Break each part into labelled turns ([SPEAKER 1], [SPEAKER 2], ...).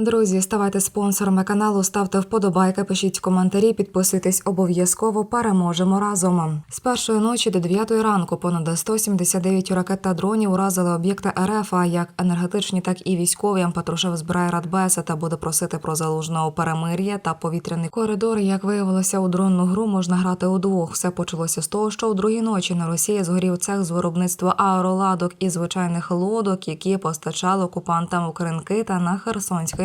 [SPEAKER 1] Друзі, ставайте спонсорами каналу, ставте вподобайки, пишіть коментарі, підписуйтесь обов'язково. Переможемо разом. З першої ночі до 9 ранку понад 179 ракет та дронів уразили об'єкти РФ, а як енергетичні, так і військові. Патрушев збирає радбеса та буде просити про залужного перемир'я та повітряний коридор. Як виявилося, у дронну гру можна грати удвох. Все почалося з того, що у другій ночі на Росії згорів цех з виробництва аероладок і звичайних лодок, які постачали окупантам у Кринки та на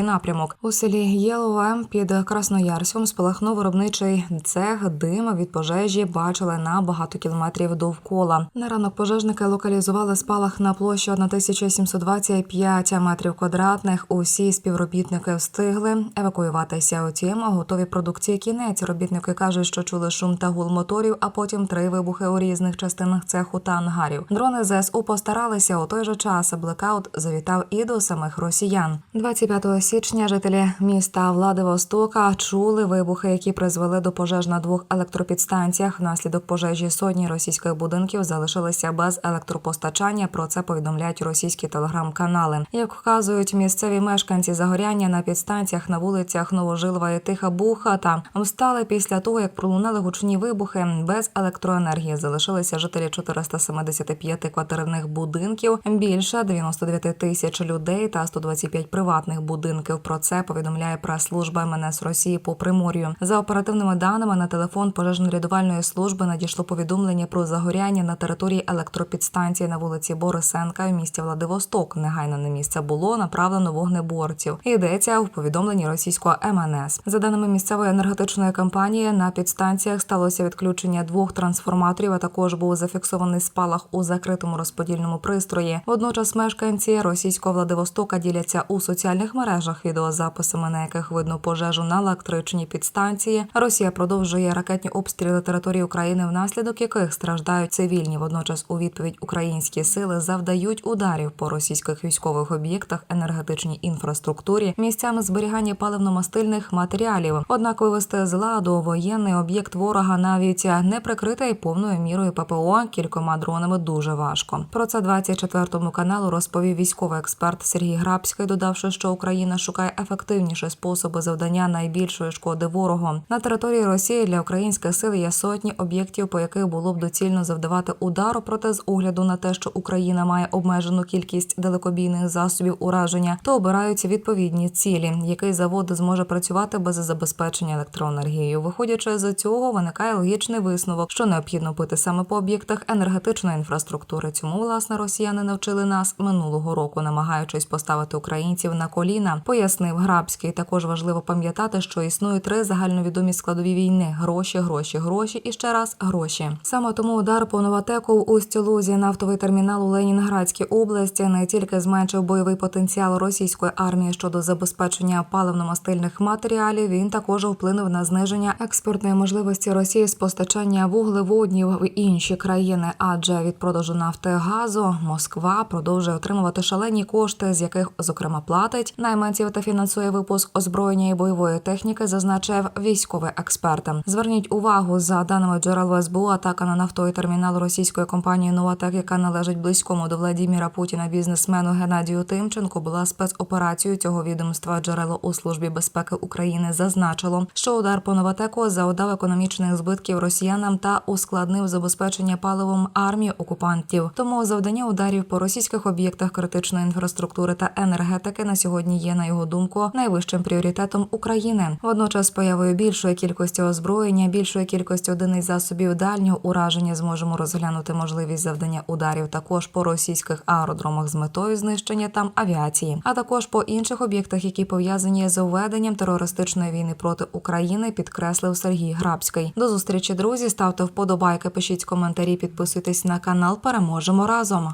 [SPEAKER 1] Херсонський напрямок. У селі Єлове під Красноярськом спалахнув виробничий цех. Дим від пожежі бачили на багато кілометрів довкола. На ранок пожежники локалізували спалах на площі 1725 метрів квадратних. Усі співробітники встигли евакуюватися. Утім, готові продукції кінець. Робітники кажуть, що чули шум та гул моторів, а потім три вибухи у різних частинах цеху та ангарів. Дрони ЗСУ постаралися у той же час. Блекаут завітав і до самих росіян. 25 січня жителі міста Владивостока чули вибухи, які призвели до пожеж на двох електропідстанціях. Внаслідок пожежі сотні російських будинків залишилися без електропостачання. Про це повідомляють російські телеграм-канали. Як вказують місцеві мешканці загоряння на підстанціях на вулицях Новожилова і Тиха Буха та встали після того, як пролунали гучні вибухи. Без електроенергії залишилися жителі 475 квартирних будинків, більше 99 тисяч людей та 125 приватних будинків. Про це повідомляє прес-служба МНС Росії по Примор'ю. За оперативними даними на телефон пожежно-рятувальної служби надійшло повідомлення про загоряння на території електропідстанції на вулиці Борисенка в місті Владивосток. Негайно на місце було направлено вогнеборців. Йдеться в повідомленні російського МНС. За даними місцевої енергетичної компанії, на підстанціях сталося відключення двох трансформаторів. А також був зафіксований спалах у закритому розподільному пристрої. Водночас мешканці російського Владивостока діляться у соціальних мережах відеозаписами, на яких видно пожежу на електричній підстанції. Росія продовжує ракетні обстріли території України, внаслідок яких страждають цивільні. Водночас у відповідь українські сили завдають ударів по російських військових об'єктах, енергетичній інфраструктурі, місцями зберігання паливно-мастильних матеріалів. Однак вивести з ладу воєнний об'єкт ворога навіть не прикритий повною мірою ППО кількома дронами дуже важко. Про це 24 каналу розповів військовий експерт Сергій Грабський, додавши, що Україна шукає ефективніші способи завдання найбільшої шкоди ворогу. На території Росії для українських сил є сотні об'єктів, по яких було б доцільно завдавати удару. Проте з огляду на те, що Україна має обмежену кількість далекобійних засобів ураження, то обираються відповідні цілі, який завод зможе працювати без забезпечення електроенергією. Виходячи з цього, виникає логічний висновок, що необхідно пити саме по об'єктах енергетичної інфраструктури. Цьому власне росіяни навчили нас минулого року, намагаючись поставити українців на коліна, пояснив Грабський. Також важливо пам'ятати, що існує три загальновідомі складові війни: гроші, гроші, гроші і ще раз гроші. Саме тому удар по Новатеку у Устілузі нафтовий термінал у Ленінградській області не тільки зменшив бойовий потенціал російської армії щодо забезпечення паливно-мастильних матеріалів. Він також вплинув на зниження експортної можливості Росії з постачання вуглеводнів в інші країни, адже від продажу нафти газу Москва продовжує отримувати шалені кошти, з яких зокрема платить найманців та фінансує випуск озброєння і бойової техніки, зазначив військовий експерт. Зверніть увагу за даними джерел СБУ, атака на нафтовий термінал російської компанії Новатек, яка належить близькому до Владіміра Путіна бізнесмену Геннадію Тимченку, була спецоперацією цього відомства. Джерело у службі безпеки України зазначило, що удар по Новатеку завдав економічних збитків росіянам та ускладнив забезпечення паливом армії окупантів. Тому завдання ударів по російських об'єктах критичної інфраструктури та енергетики на сьогодні є, на його думку, найвищим пріоритетом України. Водночас, появою більшої кількості озброєння, більшої кількості одиниць засобів дальнього ураження зможемо розглянути можливість завдання ударів також по російських аеродромах з метою знищення там авіації, а також по інших об'єктах, які пов'язані з введенням терористичної війни проти України, підкреслив Сергій Грабський. До зустрічі, друзі. Ставте вподобайки, пишіть коментарі, підписуйтесь на канал. Переможемо разом.